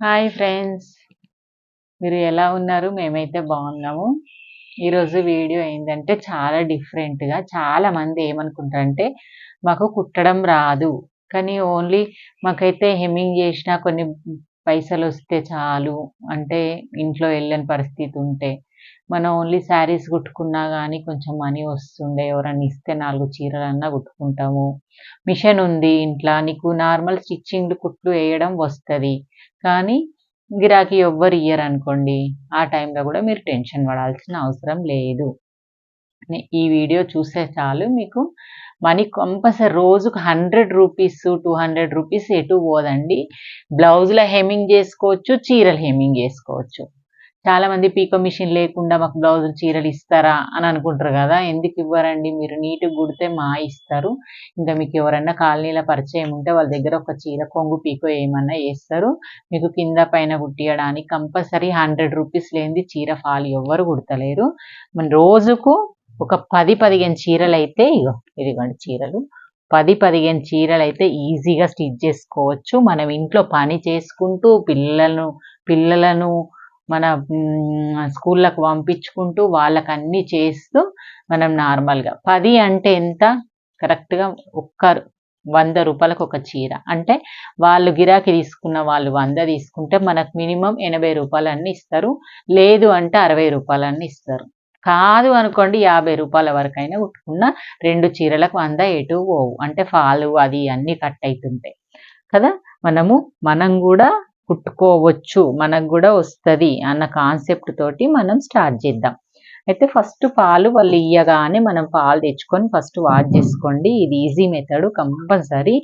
Hi friends. మీరు ఎలా ఉన్నారు? మేమైతే బాగున్నాము. ఈరోజు వీడియో ఏంటంటే చాలా డిఫరెంట్గా చాలా మంది ఏమనుకుంటారంటే మాకు కుట్టడం రాదు. కానీ ఓన్లీ మాకైతే హెమ్మింగ్ చేసిన కొన్ని పైసలు వస్తే చాలు. అంటే ఇంట్లో వెళ్ళని పరిస్థితి ఉంటే. మనం ఓన్లీ శారీస్ కుట్టుకున్నా కానీ కొంచెం మనీ వస్తుండే ఎవరన్నా ఇస్తే నాలుగు చీరలన్నా కుట్టుకుంటాము. మిషన్ ఉంది ఇంట్లో నీకు నార్మల్ స్టిచ్చింగ్ కుట్లు వేయడం వస్తుంది. కానీ గిరాకీ ఎవ్వరు ఇయ్యరు అనుకోండి ఆ టైంలో కూడా మీరు టెన్షన్ పడాల్సిన అవసరం లేదు. ఈ వీడియో చూస్తే చాలు మీకు మనీ కంపల్సరీ రోజుకు hundred rupees two hundred rupees ఎటు పోదండి. బ్లౌజ్లో హెమింగ్ చేసుకోవచ్చు చీరలు హెమింగ్ చేసుకోవచ్చు. చాలా మంది పీకో మిషన్ లేకుండా మాకు బ్లౌజులు చీరలు ఇస్తారా అని అనుకుంటారు కదా. ఎందుకు ఇవ్వరండి? మీరు నీట్గా కుడితే మా ఇస్తారు. ఇంకా మీకు ఎవరన్నా కాలనీల పరిచయం ఉంటే వాళ్ళ దగ్గర ఒక చీర కొంగు పీకో ఏమన్నా వేస్తారు. మీకు కింద పైన కుట్టియడానికి కంపల్సరీ హండ్రెడ్ రూపీస్ లేనిది చీర ఫాల్ ఎవ్వరు కుడతలేరు. మన రోజుకు ఒక పది పదిహేను చీరలు అయితే ఇగో ఇదిగోండి చీరలు. పది పదిహేను చీరలు అయితే ఈజీగా స్టిచ్ చేసుకోవచ్చు. మనం ఇంట్లో పని చేసుకుంటూ పిల్లలను పిల్లలను మన స్కూళ్ళకు పంపించుకుంటూ వాళ్ళకు అన్నీ చేస్తూ మనం నార్మల్గా. పది అంటే ఎంత? కరెక్ట్గా ఒక్కరు వంద రూపాయలకు ఒక చీర. అంటే వాళ్ళు గిరాకీ తీసుకున్న వాళ్ళు వంద తీసుకుంటే మనకు మినిమం ఎనభై రూపాయలన్నీ ఇస్తారు. లేదు అంటే అరవై రూపాయలన్నీ ఇస్తారు. కాదు అనుకోండి యాభై రూపాయల వరకైనా కుట్టుకున్న రెండు చీరలకు వంద ఎటు పోవు. అంటే ఫాలు అది అన్నీ కట్ అవుతుంటాయి కదా? మనము మనం కూడా కుట్టుకోవచ్చు మనకు కూడా వస్తుంది అన్న కాన్సెప్ట్ తోటి మనం స్టార్ట్ చేద్దాం. అయితే ఫస్ట్ పాలు వాళ్ళు ఇయ్యగానే మనం పాలు తెచ్చుకొని ఫస్ట్ వాష్ చేసుకోండి. ఇది ఈజీ మెథడ్ కంపల్సరీ.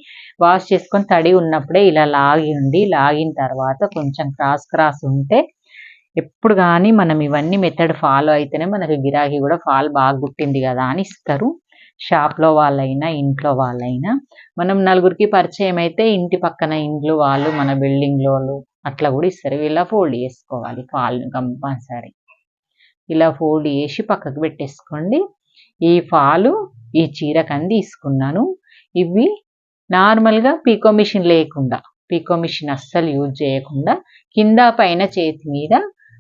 వాష్ చేసుకొని తడి ఉన్నప్పుడే ఇలా లాగి ఉండి లాగిన తర్వాత కొంచెం క్రాస్ క్రాస్ ఉంటే ఎప్పుడు కానీ మనం ఇవన్నీ మెథడ్ ఫాలో అయితేనే మనకు గిరాకీ కూడా ఫాల్ బాగా గుట్టింది కదా అని ఇస్తారు. షాప్లో వాళ్ళైనా ఇంట్లో వాళ్ళైనా. మనం నలుగురికి పరిచయం అయితే ఇంటి పక్కన ఇండ్లు వాళ్ళు మన బిల్డింగ్లో వాళ్ళు అట్లా కూడా ఇస్తారు. ఇలా ఫోల్డ్ చేసుకోవాలి ఫాల్ని కంపల్సరీ. ఇలా ఫోల్డ్ చేసి పక్కకు పెట్టేసుకోండి. ఈ ఫాలు ఈ చీర కంది తీసుకున్నాను. ఇవి నార్మల్గా పీకో మిషన్ లేకుండా పీకో మిషన్ అస్సలు యూజ్ చేయకుండా కింద పైన చేతి మీద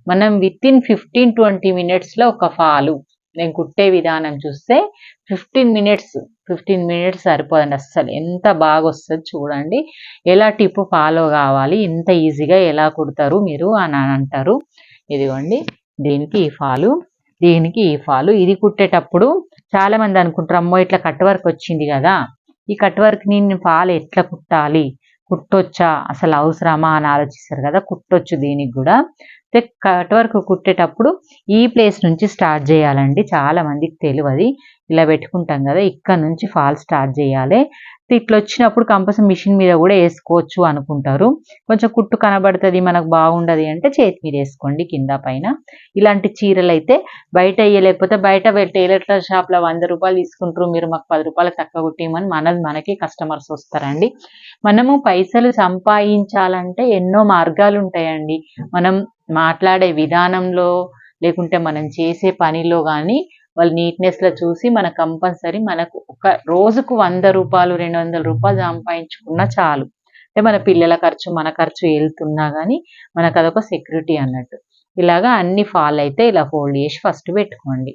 మనం విత్ ఇన్ ఫిఫ్టీన్ ట్వంటీ మినిట్స్లో ఒక ఫాలు నేను కుట్టే విధానం చూస్తే ఫిఫ్టీన్ మినిట్స్ ఫిఫ్టీన్ మినిట్స్ సరిపోదండి. అస్సలు ఎంత బాగా వస్తుంది చూడండి. ఎలా టిప్ ఫాలో కావాలి ఎంత ఈజీగా ఎలా కుడతారు మీరు అని అంటారు. ఇదిగోండి దీనికి ఈ ఫాలు దీనికి ఈ ఫాలు ఇది కుట్టేటప్పుడు చాలా మంది అనుకుంటారు అమ్మో ఇట్లా కట్ వర్క్ వచ్చింది కదా. ఈ కట్ వర్క్ నేను ఫాలు ఎట్లా కుట్టాలి? కుట్టొచ్చా? అసలు అవసరమా? అని ఆలోచిస్తారు కదా కుట్టొచ్చు దీనికి కూడా. కట్ వర్క్ కుట్టేటప్పుడు ఈ ప్లేస్ నుంచి స్టార్ట్ చేయాలండి. చాలా మందికి తెలియదు ఇలా పెట్టుకుంటాం కదా ఇక్కడ నుంచి ఫాల్ స్టార్ట్ చేయాలి. ఇట్లా వచ్చినప్పుడు కంపల్సరీ మిషన్ మీద కూడా వేసుకోవచ్చు అనుకుంటారు. కొంచెం కుట్టు కనబడుతుంది మనకు బాగుండదు అంటే చేతి మీద వేసుకోండి కింద పైన. ఇలాంటి చీరలు అయితే బయట వేయలేకపోతే బయట టైలర్ షాప్లో వంద రూపాయలు తీసుకుంటారు మీరు మాకు పది రూపాయలు తక్కువ కుట్టిమని మనది మనకి కస్టమర్స్ వస్తారండి. మనము పైసలు సంపాదించాలంటే ఎన్నో మార్గాలు ఉంటాయండి. మనం మాట్లాడే విధానంలో లేకుంటే మనం చేసే పనిలో కానీ వాళ్ళు నీట్నెస్లో చూసి మన కంపల్సరీ మనకు ఒక రోజుకు వంద రూపాయలు రెండు వందల రూపాయలు సంపాదించుకున్నా చాలు. అంటే మన పిల్లల ఖర్చు మన ఖర్చు వెళ్తున్నా కానీ మనకు అదొక సెక్యూరిటీ అన్నట్టు. ఇలాగా అన్ని ఫాల్ అయితే ఇలా ఫోల్డ్ చేసి ఫస్ట్ పెట్టుకోండి.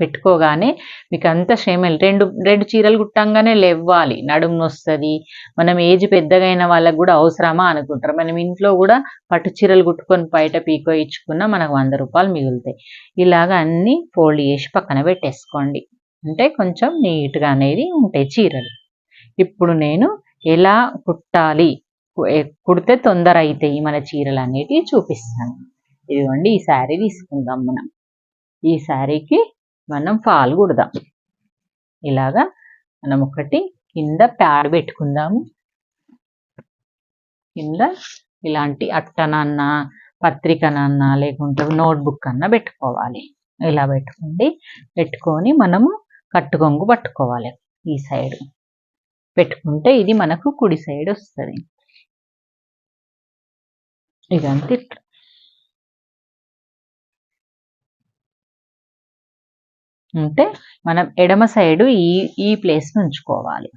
పెట్టుకోగానే మీకు అంత శ్రమ రెండు రెండు చీరలు కుట్టంగానే లేవ్వాలి. నడుము నొస్తుంది. మనం ఏజ్ పెద్దగైన వాళ్ళకు కూడా అవసరమా అనుకుంటారు. మనం ఇంట్లో కూడా పట్టు చీరలు కుట్టుకొని బయట పీకో ఇచ్చుకున్నా మనకు వంద రూపాయలు మిగులుతాయి. ఇలాగ అన్నీ ఫోల్డ్ చేసి పక్కన పెట్టేసుకోండి. అంటే కొంచెం నీట్గా అనేది ఉంటాయి చీరలు. ఇప్పుడు నేను ఎలా కుట్టాలి? కుడితే తొందర అవుతాయి మన చీరలు అనేటివి చూపిస్తాను. ఇదిగోండి ఈ శారీ తీసుకుందాం మనం. ఈ శారీకి మనం ఫాల్ కుడదాం ఇలాగా మనం ఒకటి కింద ప్యాడ్ పెట్టుకుందాము. కింద ఇలాంటి అట్టనన్న పత్రికనన్న లేకుంటే నోట్బుక్ అన్న పెట్టుకోవాలి. ఇలా పెట్టుకోండి. పెట్టుకొని మనము కట్టుకొంగు పట్టుకోవాలి ఈ సైడ్. పెట్టుకుంటే ఇది మనకు కుడి సైడ్ వస్తుంది. ఇదంతా అంటే మనం ఎడమ సైడు ఈ ఈ ప్లేస్ ఉంచుకోవాలి.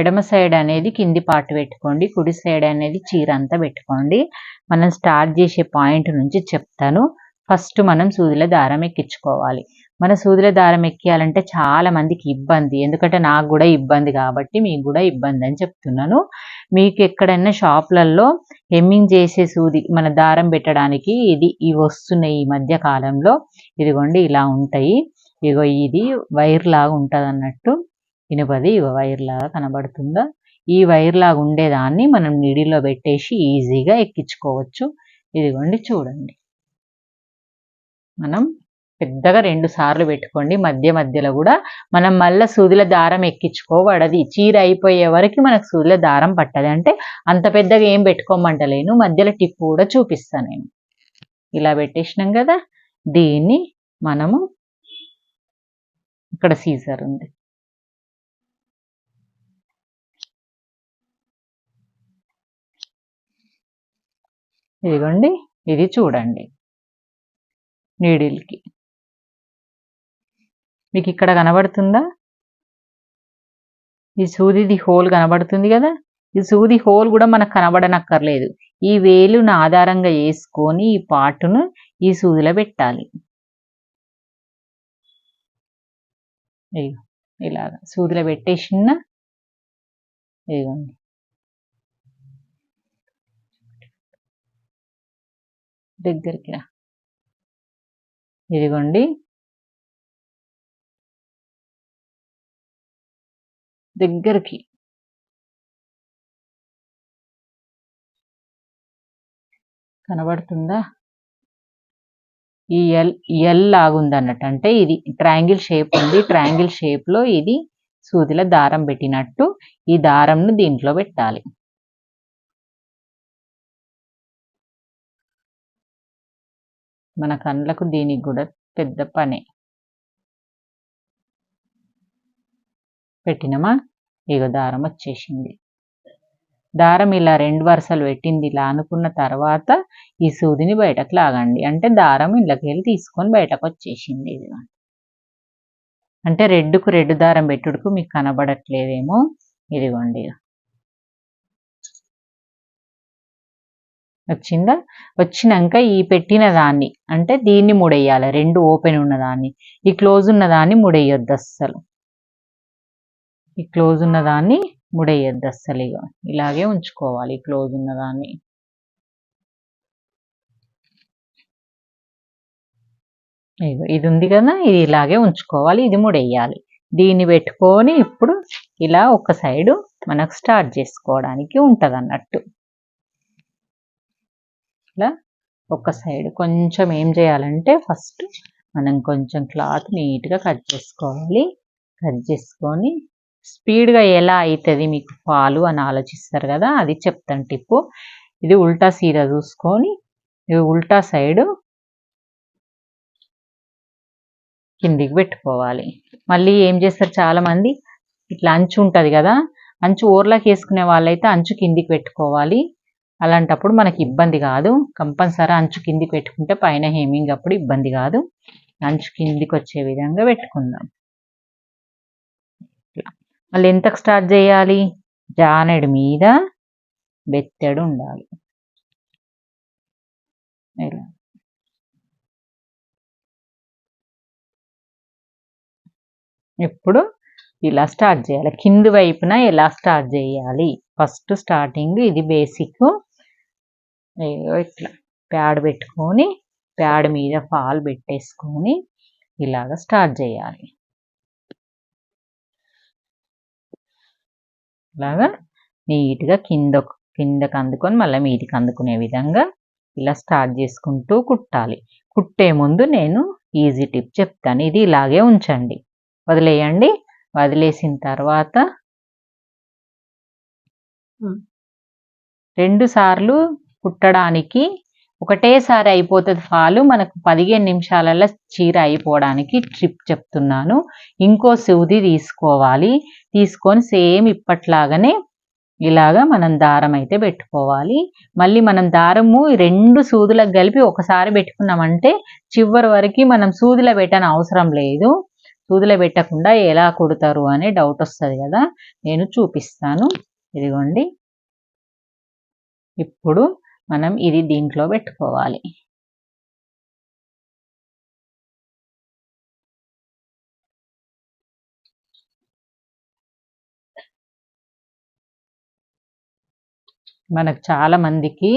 ఎడమ సైడ్ అనేది కింది పార్ట్ పెట్టుకోండి కుడి సైడ్ అనేది చీర అంతా పెట్టుకోండి. మనం స్టార్ట్ చేసే పాయింట్ నుంచి చెప్తాను. ఫస్ట్ మనం సూదిలో దారం ఎక్కించుకోవాలి. మన సూదుల దారం ఎక్కియాలంటే చాలా మందికి ఇబ్బంది. ఎందుకంటే నాకు కూడా ఇబ్బంది కాబట్టి మీకు కూడా ఇబ్బంది అని చెప్తున్నాను. మీకు ఎక్కడైనా షాప్లలో హెమ్మింగ్ చేసే సూది మన దారం పెట్టడానికి ఇది ఇవి వస్తున్నాయి ఈ మధ్య కాలంలో. ఇదిగోండి ఇలా ఉంటాయి. ఇగో ఇది వైర్ లాగా ఉంటుంది అన్నట్టు ఇనుపది ఇగో వైర్ లాగా కనబడుతుందా? ఈ వైర్ లాగా ఉండేదాన్ని మనం నీడిలో పెట్టేసి ఈజీగా ఎక్కించుకోవచ్చు. ఇదిగోండి చూడండి. మనం పెద్దగా రెండు సార్లు పెట్టుకోండి. మధ్య మధ్యలో కూడా మనం మళ్ళీ సూదుల దారం ఎక్కించుకోబడది చీర అయిపోయే వరకు మనకు సూదుల దారం పట్టదు. అంటే అంత పెద్దగా ఏం పెట్టుకోమంటలేను. మధ్యలో టిప్ కూడా చూపిస్తాను నేను. ఇలా పెట్టేసినాం కదా. దీన్ని మనము ఇక్కడ సీజర్ ఉంది. ఇదిగోండి. ఇది చూడండి. నీడిల్కి మీకు ఇక్కడ కనబడుతుందా? ఈ సూదిది హోల్ కనబడుతుంది కదా? ఈ సూది హోల్ కూడా మనకు కనబడనక్కర్లేదు. ఈ వేలును ఆధారంగా వేసుకొని ఈ పాటును ఈ సూదిలో పెట్టాలి. ఇలాగ ఇలాగా సూదిలో పెట్టేసిన ఇదిగోండి దగ్గరికి రా. ఇదిగోండి. దగ్గరికి. కనబడుతుందా? ఈ ఎల్ ఎల్ లాగుంది అన్నట్టు అంటే ఇది ట్రయాంగిల్ షేప్ ఉంది. ట్రయాంగిల్ షేప్లో ఇది సూదిలో దారం పెట్టినట్టు ఈ దారంను దీంట్లో పెట్టాలి. మన కళ్ళకు దీనికి కూడా పెద్ద పనే. పెట్టినమా? ఇగో దారం వచ్చేసింది. దారం ఇలా రెండు వరుసలు పెట్టింది. ఇలా అనుకున్న తర్వాత ఈ సూదిని బయటకు లాగండి. అంటే దారం ఇళ్ళకి వెళ్ళి తీసుకొని బయటకు వచ్చేసింది ఇది. అంటే రెడ్డుకు రెడ్డు దారం పెట్టుడుకు మీకు కనబడట్లేదేమో ఇదిగోండి వచ్చిందా? వచ్చినాక ఈ పెట్టిన దాన్ని. అంటే దీన్ని ముడేయాలి రెండు ఓపెన్ ఉన్నదాన్ని. ఈ క్లోజ్ ఉన్నదాన్ని ముడేయొద్దు అస్సలు. ఈ క్లోజ్ ఉన్నదాన్ని ముడేయద్దు అస్సలు ఇక ఇలాగే ఉంచుకోవాలి క్లోజ్ ఉన్నదాన్ని ఇది ఉంది కదా ఇది ఇలాగే ఉంచుకోవాలి ఇది ముడేయాలి. దీన్ని పెట్టుకొని ఇప్పుడు ఇలా ఒక సైడు మనకు స్టార్ట్ చేసుకోవడానికి ఉంటుంది అన్నట్టు ఇలా ఒక సైడ్ కొంచెం ఏం చేయాలంటే ఫస్ట్ మనం కొంచెం క్లాత్ నీట్గా కట్ చేసుకోవాలి. కట్ చేసుకొని స్పీడ్గా ఎలా అవుతుంది మీకు పాలు అని ఆలోచిస్తారు కదా అది చెప్తాను టిప్పు. ఇది ఉల్టా సీర చూసుకొని ఇది ఉల్టా సైడు కిందికి పెట్టుకోవాలి. మళ్ళీ ఏం చేస్తారు చాలామంది ఇట్లా అంచు ఉంటుంది కదా అంచు ఓర్లాకి వేసుకునే వాళ్ళైతే అంచు కిందికి పెట్టుకోవాలి. అలాంటప్పుడు మనకి ఇబ్బంది కాదు. కంపల్సరీ అంచు కిందికి పెట్టుకుంటే పైన హేమింగ్ అప్పుడు ఇబ్బంది కాదు. అంచు కిందికి వచ్చే విధంగా పెట్టుకుందాం. మళ్ళీ ఎంతకు స్టార్ట్ చేయాలి? జానెడు మీద బెత్తడు ఉండాలి. ఇలా. ఇలా స్టార్ట్ చేయాలి. కింది వైపున ఎలా స్టార్ట్ చేయాలి? ఫస్ట్ స్టార్టింగ్ ఇది బేసిక్ ఇట్లా. ప్యాడ్ పెట్టుకొని ప్యాడ్ మీద ఫాల్ పెట్టేసుకొని ఇలాగ స్టార్ట్ చేయాలి. ఇలాగా నీట్గా కింద కిందకి అందుకొని మళ్ళీ మీదికి అందుకునే విధంగా ఇలా స్టార్ట్ చేసుకుంటూ కుట్టాలి. కుట్టే ముందు నేను ఈజీ టిప్ చెప్తాను. ఇది ఇలాగే ఉంచండి. వదిలేయండి. వదిలేసిన తర్వాత రెండు సార్లు కుట్టడానికి ఒకటేసారి అయిపోతుంది ఫాలు మనకు పదిహేను నిమిషాలలో చీర అయిపోవడానికి ట్రిప్ చెప్తున్నాను. ఇంకో సూది తీసుకోవాలి. తీసుకొని సేమ్ ఇప్పట్లాగానే ఇలాగా మనం దారం అయితే పెట్టుకోవాలి. మళ్ళీ మనం దారము రెండు సూదులకు కలిపి ఒకసారి పెట్టుకున్నామంటే చివరి వరకు మనం సూదిలో పెట్టని అవసరం లేదు. సూదిలో పెట్టకుండా ఎలా కుడతారు అనే డౌట్ వస్తుంది కదా. నేను చూపిస్తాను. ఇదిగోండి. ఇప్పుడు మనం ఇది దీంట్లో పెట్టుకోవాలి. మనకు చాలా మందికి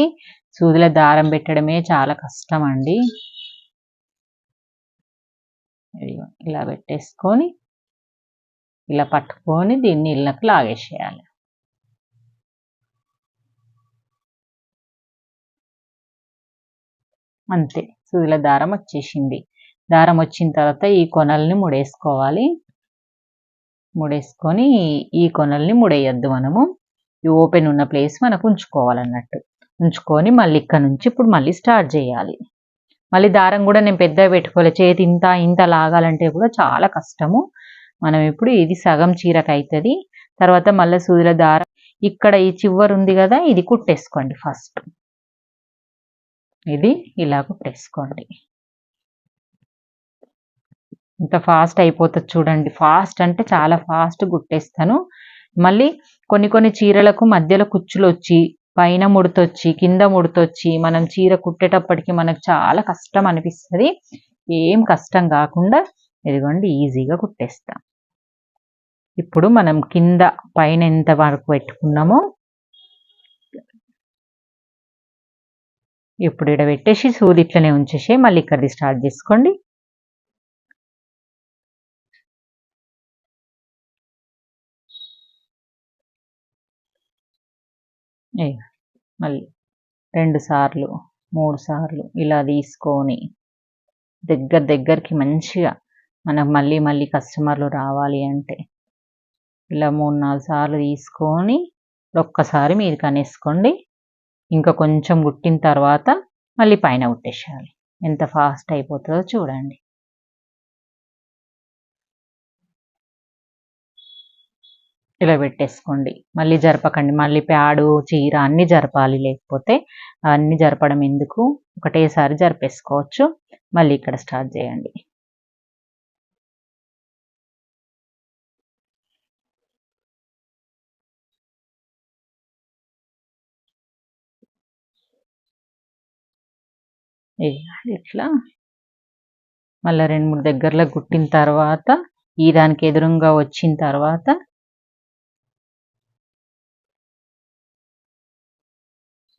సూదుల దారం పెట్టడమే చాలా కష్టం అండి ఇలా పెట్టేసుకొని ఇలా పట్టుకొని దీన్ని ఇళ్ళకి లాగేసేయాలి. అంతే. సూదుల దారం వచ్చేసింది. దారం వచ్చిన తర్వాత ఈ కొనల్ని ముడేసుకోవాలి. ముడేసుకొని ఈ కొనల్ని ముడేయద్దు మనము. ఈ ఓపెన్ ఉన్న ప్లేస్ మనకు ఉంచుకోవాలన్నట్టు. ఉంచుకొని మళ్ళీ ఇక్కడ నుంచి ఇప్పుడు మళ్ళీ స్టార్ట్ చేయాలి. మళ్ళీ దారం కూడా నేను పెద్దగా పెట్టుకోవాలి చేతి ఇంత ఇంత లాగాలంటే కూడా చాలా కష్టము. మనం ఇప్పుడు ఇది సగం చీరకు అవుతుంది తర్వాత మళ్ళీ సూదుల దారం. ఇక్కడ ఈ చివరి ఉంది కదా ఇది కుట్టేసుకోండి ఫస్ట్. ఇది ఇలా కుట్టేసుకోండి ఇంత ఫాస్ట్ అయిపోతుంది చూడండి. ఫాస్ట్ అంటే చాలా ఫాస్ట్ కుట్టేస్తాను మళ్ళీ కొన్ని కొన్ని చీరలకు మధ్యలో కుచ్చులు వచ్చి పైన ముడతొచ్చి కింద ముడతొచ్చి మనం చీర కుట్టేటప్పటికి మనకు చాలా కష్టం అనిపిస్తుంది. ఏం కష్టం కాకుండా ఇదిగోండి ఈజీగా కుట్టేస్తాం. ఇప్పుడు మనం కింద పైన ఎంత వరకు పెట్టుకున్నామో ఇప్పుడు ఇక్కడ పెట్టేసి సూది ఇట్లనే ఉంచేసి మళ్ళీ ఇక్కడిది స్టార్ట్ చేసుకోండి. మళ్ళీ రెండు సార్లు మూడు సార్లు ఇలా తీసుకొని దగ్గర దగ్గరికి మంచిగా మనకు మళ్ళీ మళ్ళీ కస్టమర్లు రావాలి అంటే ఇలా మూడు నాలుగు సార్లు తీసుకొని ఒక్కసారి మీరు కనేసుకోండి. ఇంకా కొంచెం కుట్టిన తర్వాత మళ్ళీ పైన కుట్టేసేయాలి ఎంత ఫాస్ట్ అయిపోతుందో చూడండి. ఇలా పెట్టేసుకోండి. మళ్ళీ జరపకండి. మళ్ళీ ప్యాడు చీర అన్నీ జరపాలి. లేకపోతే అన్నీ జరపడం ఎందుకు? ఒకటేసారి జరిపేసుకోవచ్చు. మళ్ళీ ఇక్కడ స్టార్ట్ చేయండి. ఇట్లా మళ్ళీ రెండు మూడు దగ్గరలో కుట్టిన తర్వాత ఈ దానికి ఎదురుగా వచ్చిన తర్వాత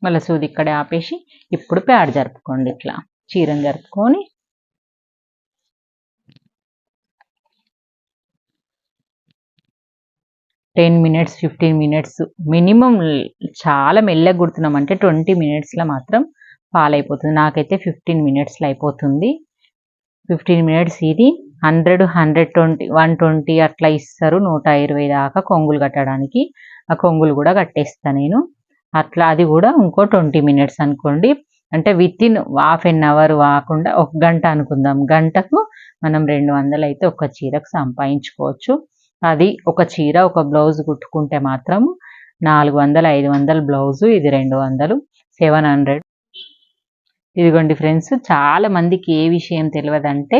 మళ్ళీ సూది ఇక్కడే ఆపేసి ఇప్పుడు ప్యాడ్ జరుపుకోండి ఇట్లా. చీరను జరుపుకొని ten minutes fifteen minutes minimum చాలా మెల్లగా కుడుతున్నామంటే ట్వంటీ మినిట్స్లో మాత్రం పాలైపోతుంది. నాకైతే ఫిఫ్టీన్ మినిట్స్లో అయిపోతుంది. ఫిఫ్టీన్ మినిట్స్ ఇది. Hundred hundred twenty one twenty అట్లా ఇస్తారు. నూట ఇరవై దాకా కొంగులు కట్టడానికి. ఆ కొంగులు కూడా కట్టేస్తాను నేను. అట్లా అది కూడా ఇంకో ట్వంటీ మినిట్స్ అనుకోండి. అంటే within half an hour కాకుండా ఒక గంట అనుకుందాం. గంటకు మనం రెండు వందలు అయితే ఒక చీరకు సంపాదించుకోవచ్చు. అది ఒక చీర ఒక బ్లౌజ్ కుట్టుకుంటే మాత్రం నాలుగు వందలు ఐదు వందలు బ్లౌజు ఇది రెండు వందలు. సెవెన్ హండ్రెడ్ ఇదిగోండి ఫ్రెండ్స్ చాలా మందికి ఏ విషయం తెలియదంటే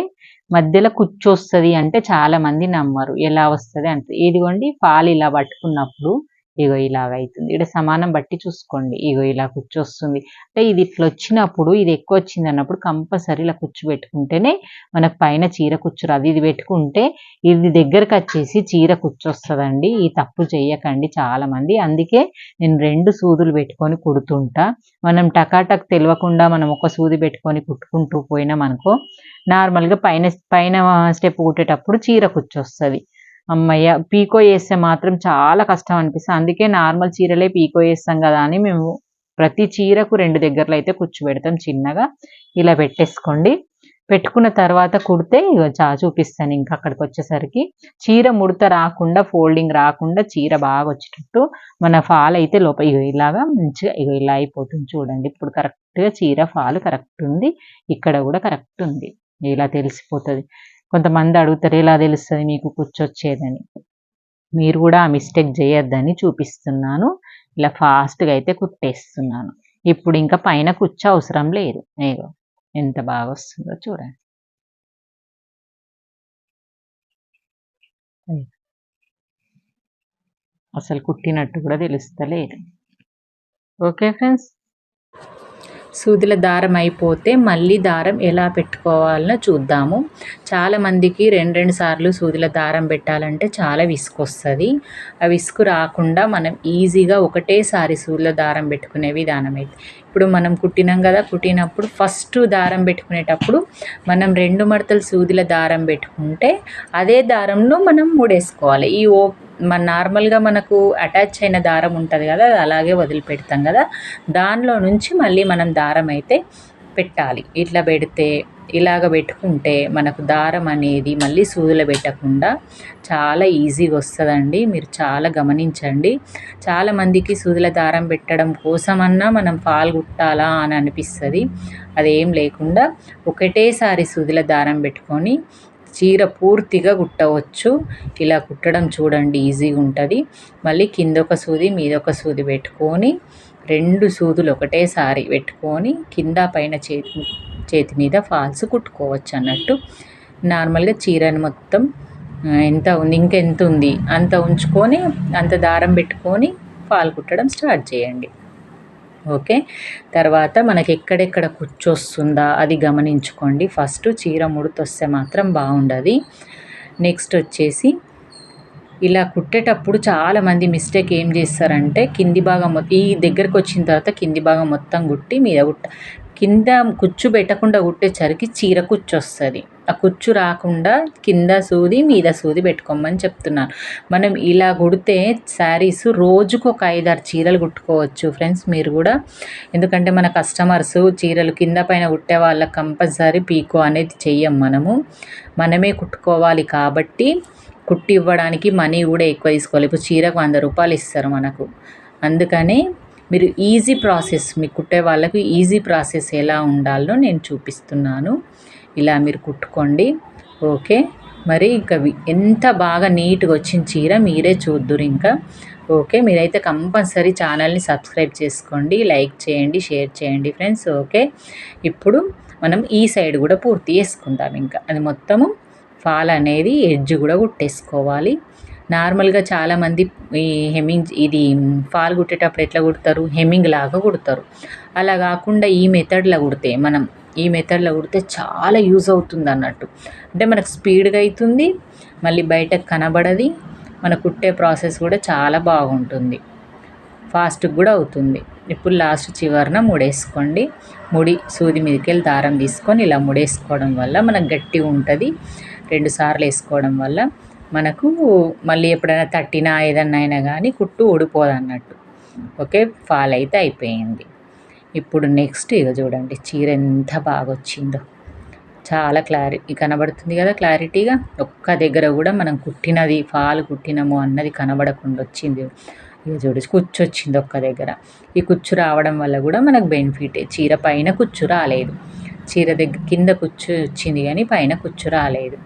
మధ్యలో కుచ్చొస్తుంది అంటే చాలా మంది నమ్మరు. ఎలా వస్తుంది అంటే ఇదిగోండి పాలు ఇలా పట్టుకున్నప్పుడు ఇగో ఇలాగ అవుతుంది ఇక్కడ సమానం బట్టి చూసుకోండి. ఇగో ఇలా కూర్చొస్తుంది. అంటే ఇది ఇట్లా వచ్చినప్పుడు ఇది ఎక్కువ వచ్చింది అన్నప్పుడు కంపల్సరీ ఇలా కూర్చు పెట్టుకుంటేనే మనకు పైన చీర కూర్చురాదు ఇది పెట్టుకుంటే ఇది దగ్గరకు వచ్చేసి చీర కూర్చొస్తుందండి. ఈ తప్పు చేయకండి చాలా మంది అందుకే నేను రెండు సూదులు పెట్టుకొని కుడుతుంటా. మనం టకాటక్ తెలియకుండా మనం ఒక సూది పెట్టుకొని కుట్టుకుంటూ పోయినాం అనుకో నార్మల్గా పైన పైన స్టెప్ కుట్టేటప్పుడు చీర కూర్చొస్తుంది. అమ్మయ్య పీకో వేస్తే మాత్రం చాలా కష్టం అనిపిస్తుంది. అందుకే నార్మల్ చీరలే పీకో వేస్తాం కదా అని మేము ప్రతి చీరకు రెండు దగ్గరలో అయితే కూర్చోబెడతాం చిన్నగా. ఇలా పెట్టేసుకోండి. పెట్టుకున్న తర్వాత కుడితే చా చూపిస్తాను ఇంకా అక్కడికి వచ్చేసరికి. చీర ముడత రాకుండా ఫోల్డింగ్ రాకుండా చీర బాగా వచ్చేటట్టు మన ఫాల్ అయితే లోపల ఇగో ఇలాగా మంచిగా ఇగో ఇలా అయిపోతుంది చూడండి. ఇప్పుడు కరెక్ట్గా చీర ఫాల్ కరెక్ట్ ఉంది. ఇక్కడ కూడా కరెక్ట్ ఉంది. ఇలా తెలిసిపోతుంది. కొంతమంది అడుగుతారు ఎలా తెలుస్తుంది మీకు కూర్చొచ్చేదని? మీరు కూడా ఆ మిస్టేక్ చేయొద్దని చూపిస్తున్నాను. ఇలా ఫాస్ట్గా అయితే కుట్టేస్తున్నాను. ఇప్పుడు ఇంకా పైన కూర్చో అవసరం లేదు. ఏదో ఎంత బాగా వస్తుందో చూడండి. అసలు కుట్టినట్టు కూడా తెలుస్తలేదు. Okay friends. సూదుల దారం అయిపోతే మళ్ళీ దారం ఎలా పెట్టుకోవాలనో చూద్దాము. చాలామందికి రెండు రెండు సార్లు సూదుల దారం పెట్టాలంటే చాలా విసుగు వస్తుంది. ఆ విసుగు రాకుండా మనం ఈజీగా ఒకటేసారి సూదుల దారం పెట్టుకునే విధానం అయితే. ఇప్పుడు మనం కుట్టినాం కదా కుట్టినప్పుడు ఫస్ట్ దారం పెట్టుకునేటప్పుడు మనం రెండు మడతలు సూదుల దారం పెట్టుకుంటే అదే దారంలో మనం మూడేసుకోవాలి. ఈ ఓ మన నార్మల్గా మనకు అటాచ్ అయిన దారం ఉంటుంది కదా అది అలాగే వదిలిపెడతాం కదా. దానిలో నుంచి మళ్ళీ మనం దారం అయితే పెట్టాలి. ఇట్లా పెడితే ఇలాగ పెట్టుకుంటే మనకు దారం అనేది మళ్ళీ సూదులు పెట్టకుండా చాలా ఈజీగా వస్తుందండి. మీరు చాలా గమనించండి. చాలామందికి సూదుల దారం పెట్టడం కోసమన్నా మనం పాల్గొట్టాలా అని అనిపిస్తుంది. అదేం లేకుండా ఒకటేసారి సూదుల దారం పెట్టుకొని చీర పూర్తిగా కుట్టవచ్చు. ఇలా కుట్టడం చూడండి ఈజీగా ఉంటుంది. మళ్ళీ కింద ఒక సూది మీద ఒక సూది పెట్టుకొని రెండు సూదులు ఒకటేసారి పెట్టుకొని కింద పైన చేతి చేతి మీద ఫాల్స్ కుట్టుకోవచ్చు అన్నట్టు. నార్మల్గా చీరను మొత్తం ఎంత ఉంది ఇంకెంత ఉంది అంత ఉంచుకొని అంత దారం పెట్టుకొని ఫాల్ కుట్టడం స్టార్ట్ చేయండి. ఓకే? తర్వాత మనకి ఎక్కడెక్కడ కుచ్చొస్తుందా అది గమనించుకోండి. ఫస్ట్ చీర ముడతొస్తే మాత్రం బాగుండదు. నెక్స్ట్ వచ్చేసి ఇలా కుట్టేటప్పుడు చాలామంది మిస్టేక్ ఏం చేస్తారంటే కింది భాగం ఈ దగ్గరకు వచ్చిన తర్వాత కింది భాగం మొత్తం కుట్టి మీద కుట్ట కింద కుచ్చు పెట్టకుండా కుట్టేసరికి చీర కుచ్చొస్తుంది. ఆ కుచ్చు రాకుండా కింద సూది మీద సూది పెట్టుకోమని చెప్తున్నాను మనం ఇలా కుడితే శారీస్ రోజుకు ఒక ఐదారు చీరలు కుట్టుకోవచ్చు ఫ్రెండ్స్ మీరు కూడా. ఎందుకంటే మన కస్టమర్స్ చీరలు కింద పైన కుట్టే వాళ్ళకి కంపల్సరీ పీకో అనేది చెయ్యం మనము. మనమే కుట్టుకోవాలి కాబట్టి కుట్టి ఇవ్వడానికి మనీ కూడా ఎక్కువ తీసుకోవాలి. ఇప్పుడు చీరకు వంద రూపాయలు ఇస్తారు మనకు. అందుకని మీరు ఈజీ ప్రాసెస్ మీకు కుట్టే వాళ్ళకు ఈజీ ప్రాసెస్ ఎలా ఉండాలో నేను చూపిస్తున్నాను. ఇలా మీరు కుట్టుకోండి. ఓకే? మరి ఇంకా ఎంత బాగా నీట్గా వచ్చిన చీర మీరే చూద్దురు ఇంకా. ఓకే? మీరైతే కంపల్సరీ ఛానల్ని సబ్స్క్రైబ్ చేసుకోండి లైక్ చేయండి షేర్ చేయండి ఫ్రెండ్స్. ఓకే? ఇప్పుడు మనం ఈ సైడ్ కూడా పూర్తి చేసుకుందాం ఇంకా. అది మొత్తము ఫాల్ అనేది ఎడ్జ్ కూడా కుట్టేసుకోవాలి. నార్మల్గా చాలామంది ఈ హెమ్మింగ్ ఇది ఫాల్ కుట్టేటప్పుడు ఎట్లా కుడతారు? హెమ్మింగ్ లాగా కుడతారు. అలా కాకుండా ఈ మెథడ్లో కుడితే మనం ఈ మెథడ్లో కుడితే చాలా యూజ్ అవుతుంది అన్నట్టు. అంటే మనకు స్పీడ్గా అవుతుంది మళ్ళీ బయటకు కనబడది మన కుట్టే ప్రాసెస్ కూడా చాలా బాగుంటుంది. ఫాస్ట్గా కూడా అవుతుంది. ఇప్పుడు లాస్ట్ చివరన ముడేసుకోండి. ముడి సూది మీదకి దారం తీసుకొని ఇలా ముడేసుకోవడం వల్ల మనకు గట్టి ఉంటుంది. రెండు సార్లు వేసుకోవడం వల్ల మనకు మళ్ళీ ఎప్పుడైనా తట్టినా ఏదన్నా అయినా కానీ కుట్టు ఊడిపోదు అన్నట్టు ఓకే ఫాల్ అయితే అయిపోయింది. ఇప్పుడు నెక్స్ట్ ఇక చూడండి చీర ఎంత బాగా వచ్చిందో చాలా క్లారిటీ కనబడుతుంది కదా క్లారిటీగా ఒక్క దగ్గర కూడా మనం కుట్టినది ఫాల్ కుట్టినము అన్నది కనబడకుండా వచ్చింది. ఇక చూడు కుచ్చు వచ్చింది ఒక్క దగ్గర. ఈ కుచ్చు రావడం వల్ల కూడా మనకు బెనిఫిటే చీర పైన కుచ్చు రాలేదు. చీర దగ్గర కింద కుచ్చు వచ్చింది కానీ పైన కుచ్చు రాలేదు.